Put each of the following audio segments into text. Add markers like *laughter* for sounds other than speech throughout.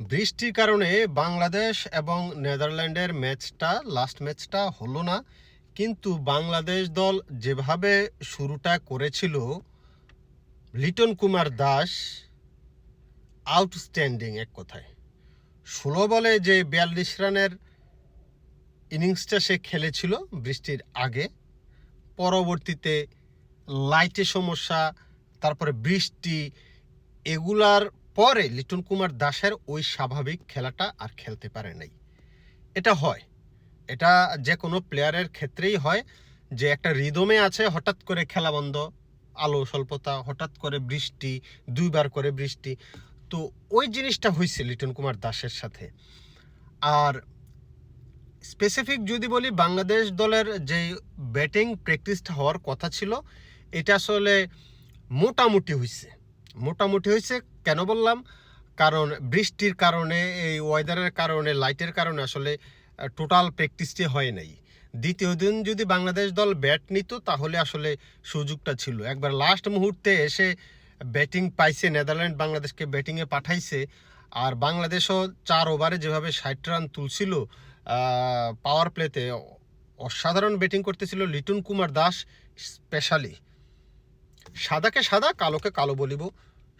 বৃষ্টির কারণে বাংলাদেশ এবং নেদারল্যান্ডের ম্যাচটা লাস্ট ম্যাচটা হলো না। কিন্তু বাংলাদেশ দল যেভাবে শুরুটা করেছিল, লিটন কুমার দাস আউটস্ট্যান্ডিং এক কথায়। ষোলো বলে যে বিয়াল্লিশ রানের ইনিংসটা সে খেলেছিল বৃষ্টির আগে, পরবর্তীতে লাইটে সমস্যা, তারপরে বৃষ্টি, এগুলার পরে লিটন কুমার দাসের ওই স্বাভাবিক খেলাটা আর খেলতে পারে নাই। এটা হয়। এটা যে কোনো প্লেয়ারের ক্ষেত্রেই হয় যে একটা রিদমে আছে, হঠাৎ করে খেলা বন্ধ, আলো, স্বল্পতা, হঠাৎ করে বৃষ্টি, দুইবার করে বৃষ্টি। তো ওই জিনিসটা হয়েছে লিটন কুমার দাসের সাথে। আর স্পেসিফিক যদি বলি, বাংলাদেশ দলের যে ব্যাটিং প্র্যাকটিসটা হওয়ার কথা ছিল, এটা আসলে মোটামুটি হয়েছে মোটামুটি হয়েছে, কেন বললাম? কারণ বৃষ্টির কারণে, এই ওয়েদারের কারণে লাইটের কারণে আসলে টোটাল প্র্যাকটিসটি হয় নাই। দ্বিতীয় দিন যদি বাংলাদেশ দল ব্যাট নিত, তাহলে আসলে সুযোগটা ছিল। একবার লাস্ট মুহূর্তে এসে ব্যাটিং পাইছে, নেদারল্যান্ড বাংলাদেশকে ব্যাটিংয়ে পাঠাইছে, আর বাংলাদেশও চার ওভারে যেভাবে ষাট রান তুলছিল পাওয়ার প্লেতে অসাধারণ ব্যাটিং করতেছিল লিটন কুমার দাস স্পেশালি সাদাকে সাদা, কালোকে কালো বলিব।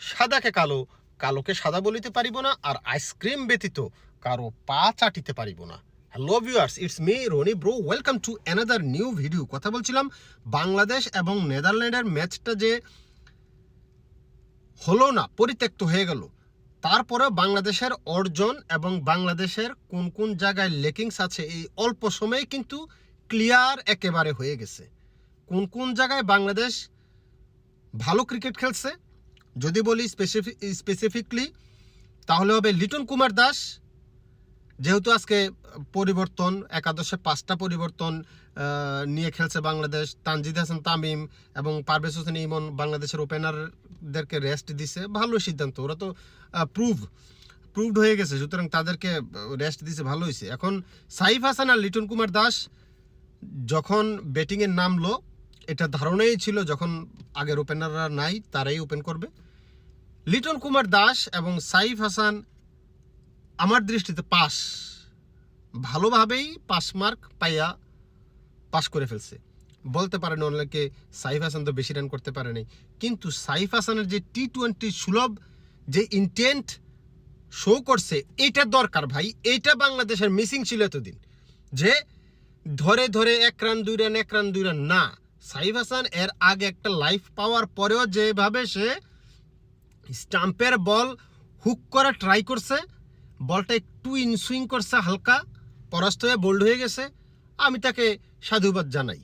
সাদাকে কালো, কালোকে সাদা বলিতে পারিব না, আর আইসক্রিম ব্যতীত কারও পা চাটিতে পারিব না। Hello viewers, it's me Rony bro, welcome to another new video. কথা বলছিলাম বাংলাদেশ এবং নেদারল্যান্ডের ম্যাচটা যে হলো না, পরিত্যক্ত হয়ে গেল তারপরে বাংলাদেশের অর্জন এবং বাংলাদেশের কোন কোন জায়গায় লেকিংস আছে এই অল্প সময়ে কিন্তু ক্লিয়ার একেবারে হয়ে গেছে। কোন কোন জায়গায় বাংলাদেশ ভালো ক্রিকেট খেলছে। যদি বলি স্পেসিফিক স্পেসিফিকলি তাহলে হবে লিটন কুমার দাস। যেহেতু আজকে পরিবর্তন, একাদশে পাঁচটা পরিবর্তন নিয়ে খেলছে বাংলাদেশ। তানজিদ হাসান তামিম এবং পারভেজ হোসেন ইমন বাংলাদেশের ওপেনারদেরকে রেস্ট দিছে। ভালো সিদ্ধান্ত, ওরা তো প্রুভ প্রুভড হয়ে গেছে। সুতরাং তাদেরকে রেস্ট দিছে, ভালো হয়েছে এখন সাইফ হাসান আর লিটন কুমার দাস যখন ব্যাটিংয়ের নামলো এটা ধারণাই ছিল যখন আগের ওপেনাররা নাই, তারাই ওপেন করবে। লিটন কুমার দাস এবং সাইফ হাসান আমার দৃষ্টিতে পাস, ভালোভাবেই পাস মার্ক পাইয়া পাস করে ফেলছে। বলতে পারেন অনেকে সাইফ হাসান তো বেশি রান করতে পারেনি কিন্তু সাইফ হাসানের যে টি টোয়েন্টি সুলভ, যে ইন্টেন্ট শো করছে এইটা দরকার ভাই। এইটা বাংলাদেশের মিসিং ছিল এতদিন। যে ধরে ধরে এক রান দুই রান এক রান দুই রান না। সাইফ হাসান এর আগে একটা লাইফ পাওয়ার পরেও যেভাবে সে স্টাম্পের বল হুক করা ট্রাই করছে, বলটা একটু ইনসুইং করছে হালকা, পরাস্ত হয়ে বোল্ড হয়ে গেছে, আমি তাকে সাধুবাদ জানাই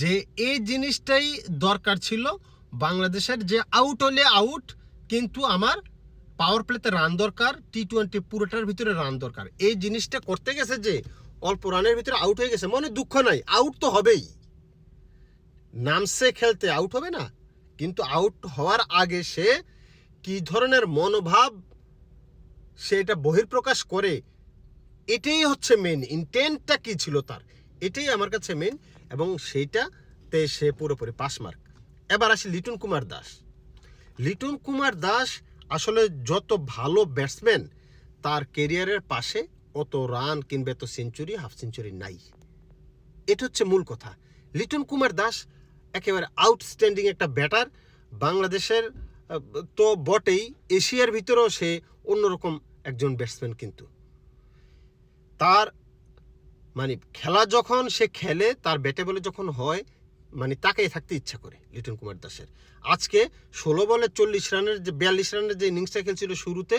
যে এই জিনিসটাই দরকার ছিল বাংলাদেশের যে আউট হলে আউট কিন্তু আমার পাওয়ার প্লেতে রান দরকার টি টোয়েন্টি পুরোটার ভিতরে রান দরকার। এই জিনিসটা করতে গেছে যে, অল্প রানের ভিতরে আউট হয়ে গেছে, মনে দুঃখ নাই আউট তো হবেই। নামসে খেলতে আউট হবে না। কিন্তু আউট হওয়ার আগে সে কি ধরনের মনোভাব সে এটা বহির্প্রকাশ করে, এটাই হচ্ছে মেন ইন্টেন্টটা কি ছিল তার? এটাই আমার কাছে মেন এবং সেইটাতে সে পুরোপুরি পাস মার্ক এবার আসি লিটন কুমার দাস। লিটন কুমার দাস আসলে যত ভালো ব্যাটসম্যান তার কেরিয়ারের পাশে অত রান কিংবা এত সেঞ্চুরি হাফ সেঞ্চুরি নাই। এটা হচ্ছে মূল কথা। লিটন কুমার দাস একেবারে আউটস্ট্যান্ডিং একটা ব্যাটার বাংলাদেশের তো বটেই এশিয়ার ভিতরেও সে অন্যরকম একজন ব্যাটসম্যান কিন্তু। তার মানে খেলা যখন সে খেলে, তার ব্যাটে বলে যখন হয় মানে তাকেই থাকতে ইচ্ছা করে লিটন কুমার দাসের। আজকে ষোলো বলে চল্লিশ রানের যে, বিয়াল্লিশ রানের যে ইনিংসটা খেলছিল শুরুতে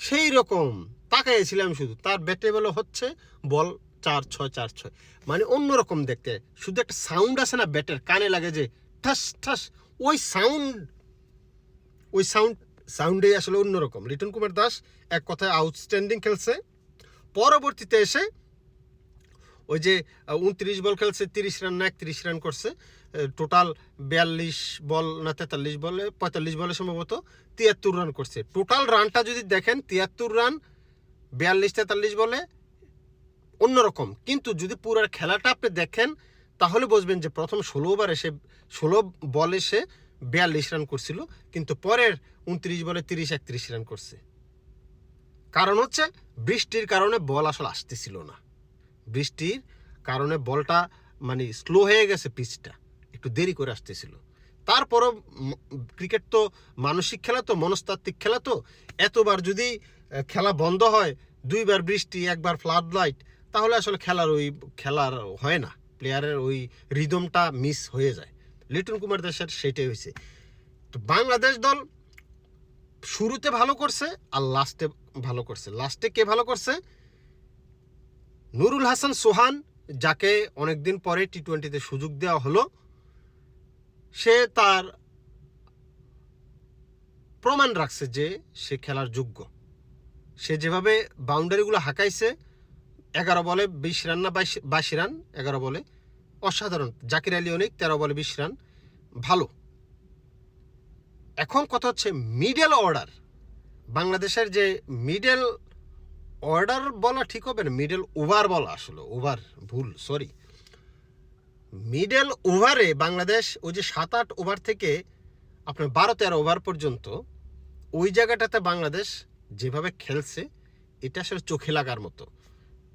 সেই রকম তাকাইছিলাম শুধু। তার ব্যাটে বলে হচ্ছে, বল চার ছয় চার ছয়। মানে অন্যরকম দেখতে। শুধু একটা সাউন্ড আছে না ব্যাটের, কানে লাগে যে ঠাস ঠাস। ওই সাউন্ড ওই সাউন্ড সাউন্ডেই আসলে অন্যরকম। লিটন কুমার দাস এক কথায় আউটস্ট্যান্ডিং খেলছে। পরবর্তীতে এসে ওই যে উনত্রিশ বল খেলছে, তিরিশ রান না একত্রিশ রান করছে। টোটাল বিয়াল্লিশ বল না তেতাল্লিশ বলে পঁয়তাল্লিশ বলে সম্ভবত তিয়াত্তর রান করছে। টোটাল রানটা যদি দেখেন, তিয়াত্তর রান, বিয়াল্লিশ তেতাল্লিশ বলে অন্যরকম। কিন্তু যদি পুরো খেলাটা আপনি দেখেন, তাহলে বুঝবেন যে প্রথম ষোলো ওভারে সে, ষোলো বলে সে বিয়াল্লিশ রান করছিল, কিন্তু পরের উনত্রিশ বলে তিরিশ, একত্রিশ রান করছে। কারণ হচ্ছে, বৃষ্টির কারণে বল আসলে আসতেছিল না। বৃষ্টির কারণে বলটা মানে স্লো হয়ে গেছে পিচটা একটু দেরি করে আসতেছিল। তারপরও ক্রিকেট তো মানসিক খেলা তো, মনস্তাত্ত্বিক খেলা তো, এতবার যদি খেলা বন্ধ হয়, দুইবার বৃষ্টি, একবার ফ্লাড লাইট তাহলে আসলে খেলার ওই, খেলার হয় না। প্লেয়ারের ওই রিদমটা মিস হয়ে যায়। লিটন কুমার দাসের সেটাই হয়েছে। তো বাংলাদেশ দল শুরুতে ভালো করছে আর লাস্টে ভালো করছে। লাস্টে কে ভালো করছে? নুরুল হাসান সোহান, যাকে অনেকদিন পরে টি টোয়েন্টিতে সুযোগ দেওয়া হলো, সে তার প্রমাণ রাখছে যে সে খেলার যোগ্য। সে যেভাবে বাউন্ডারিগুলো হাঁকাইছে এগারো বলে বিশ রান না বাইশ রান, এগারো বলে অসাধারণ। জাকির আলী অনেক, তেরো বলে বিশ রান। ভালো। এখন কথা হচ্ছে মিডল অর্ডার বাংলাদেশের যে মিডল অর্ডার বলা ঠিক হবে না মিডল ওভার বলা আসলে ওভার ভুল সরি মিডল ওভারে বাংলাদেশ ওই যে সাত আট ওভার থেকে আপনার বারো তেরো ওভার পর্যন্ত ওই জায়গাটাতে বাংলাদেশ যেভাবে খেলছে, এটা আসলে চোখে লাগার মতো।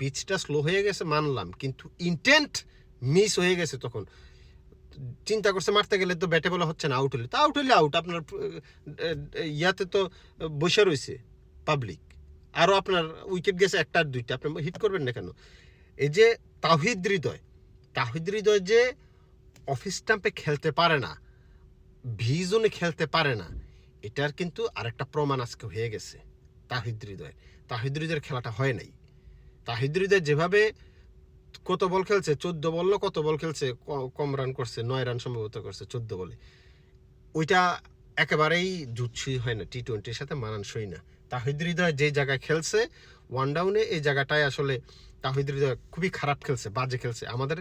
পিচটা স্লো হয়ে গেছে, মানলাম। কিন্তু ইন্টেন্ট মিস হয়ে গেছে তখন। চিন্তা করছে, মারতে গেলে তো ব্যাটে বলা হচ্ছে না আউট হলে। তো আউট হলে আউট আপনার ইয়াতে তো বসে রয়েছে পাবলিক আরও আপনার উইকেট গেছে একটা আর দুইটা। আপনি হিট করবেন না কেন? এই যে তাহিদ হৃদয় তাহিদ হৃদয় যে অফিস স্টাম্পে খেলতে পারে না, ভি জোনে খেলতে পারে না, এটার কিন্তু আরেকটা প্রমাণ আজকে হয়ে গেছে তাহিদ হৃদয় তাহিদ হৃদয়ের খেলাটা হয় নাই। তাহিদ যেভাবে কত বল খেলছে, চোদ্দ বল না কত বল খেলছে কম রান করছে, নয় রান সম্ভবত করছে, চোদ্দ বলে। ওইটা একেবারেই জুৎসই হয় না টি টোয়েন্টির সাথে মানানসই না। তাহিদ হৃদয় যে জায়গায় খেলছে ওয়ান ডাউনে এই জায়গাটায় আসলে তাহিদ হৃদয় খুবই খারাপ খেলছে, বাজে খেলছে। আমাদের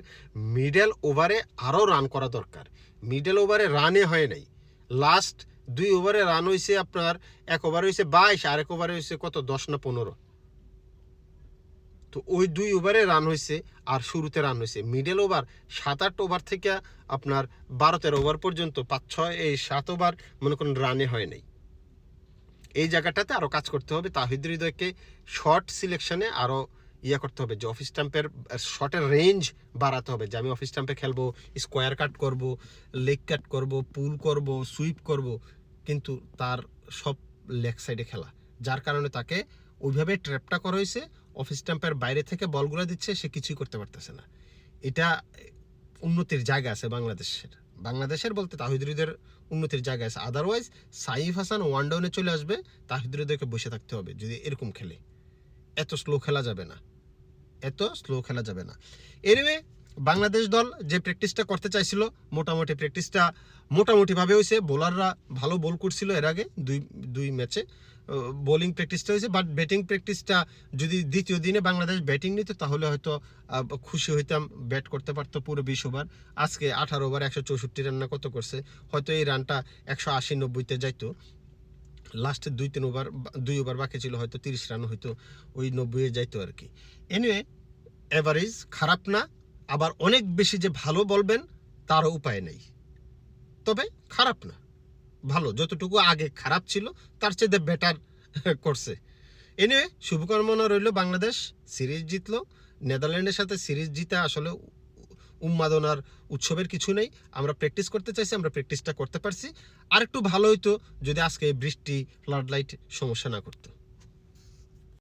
মিডল ওভারে আরও রান করা দরকার। মিডল ওভারে রানে হয় নাই। লাস্ট দুই ওভারে রান হয়েছে আপনার, এক ওভারে হয়েছে বাইশ আর এক ওভারে হয়েছে কত, দশ না পনেরো। তো ওই দুই ওভারে রান হয়েছে আর শুরুতে রান হয়েছে মিডল ওভার সাত আট ওভার থেকে আপনার বারো তেরো ওভার পর্যন্ত পাঁচ ছয় এই সাত ওভার মনে করেন রানে হয় নাই। এই জায়গাটাতে আরও কাজ করতে হবে, তাহিদ হৃদয়কে শর্ট সিলেকশনে আরও ইয়ে করতে হবে, যে অফিস স্টাম্পের শর্টের রেঞ্জ বাড়াতে হবে, যে আমি অফিস স্টাম্পে খেলব স্কোয়ার কাট করব লেগ কাট করব পুল করব সুইপ করব, কিন্তু তার সব লেগ সাইডে খেলা। যার কারণে তাকে ওইভাবে ট্র্যাপটা করা হয়েছে অফিস স্টাম্পের বাইরে থেকে বলগুলো দিচ্ছে, সে কিছুই করতে পারতেছে না। এটা উন্নতির জায়গা আছে বাংলাদেশের। বাংলাদেশের বলতে তাহিদুরিদের উন্নতির জায়গা আছে। আদারওয়াইজ সাইফ হাসান ওয়ান ডাউনে চলে আসবে তাহিদুরিদেরকে বসে থাকতে হবে যদি এরকম খেলে। এত স্লো খেলা যাবে না। এত স্লো খেলা যাবে না। এনিওয়ে বাংলাদেশ দল যে প্র্যাকটিসটা করতে চাইছিল, মোটামুটি প্র্যাকটিসটা মোটামুটিভাবে হয়েছে। বোলাররা ভালো বল করছিল এর আগে, দুই দুই ম্যাচে বোলিং প্র্যাকটিসটা হয়েছে বাট ব্যাটিং প্র্যাকটিসটা যদি দ্বিতীয় দিনে বাংলাদেশ ব্যাটিং নিত, তাহলে হয়তো খুশি হইতাম ব্যাট করতে পারতো পুরো বিশ ওভার আজকে আঠারো ওভার একশো চৌষট্টি রান না কত করছে, হয়তো এই রানটা একশো আশি নব্বইতে যাইতো। লাস্টে দুই তিন ওভার দুই ওভার বাকি ছিল, হয়তো তিরিশ রান হয়তো ওই নব্বইয়ে যাইতো আর কি। এনিওয়ে অ্যাভারেজ খারাপ না, আবার অনেক বেশি যে ভালো বলবেন, তারও উপায় নেই। তবে খারাপ না। ভালো, যতটুকু আগে খারাপ ছিল, তার চেয়ে বেটার *laughs* করছে। এনিওয়ে শুভকামনা রইল বাংলাদেশ, সিরিজ জিতলো। নেদারল্যান্ডের সাথে সিরিজ জিতে আসলে উন্মাদনার উৎসবের কিছু নেই। আমরা প্র্যাকটিস করতে চাইছি, আমরা প্র্যাকটিসটা করতে পারছি। আর একটু ভালো হইতো যদি আজকে বৃষ্টি ফ্লাড লাইট সমস্যা না করতো।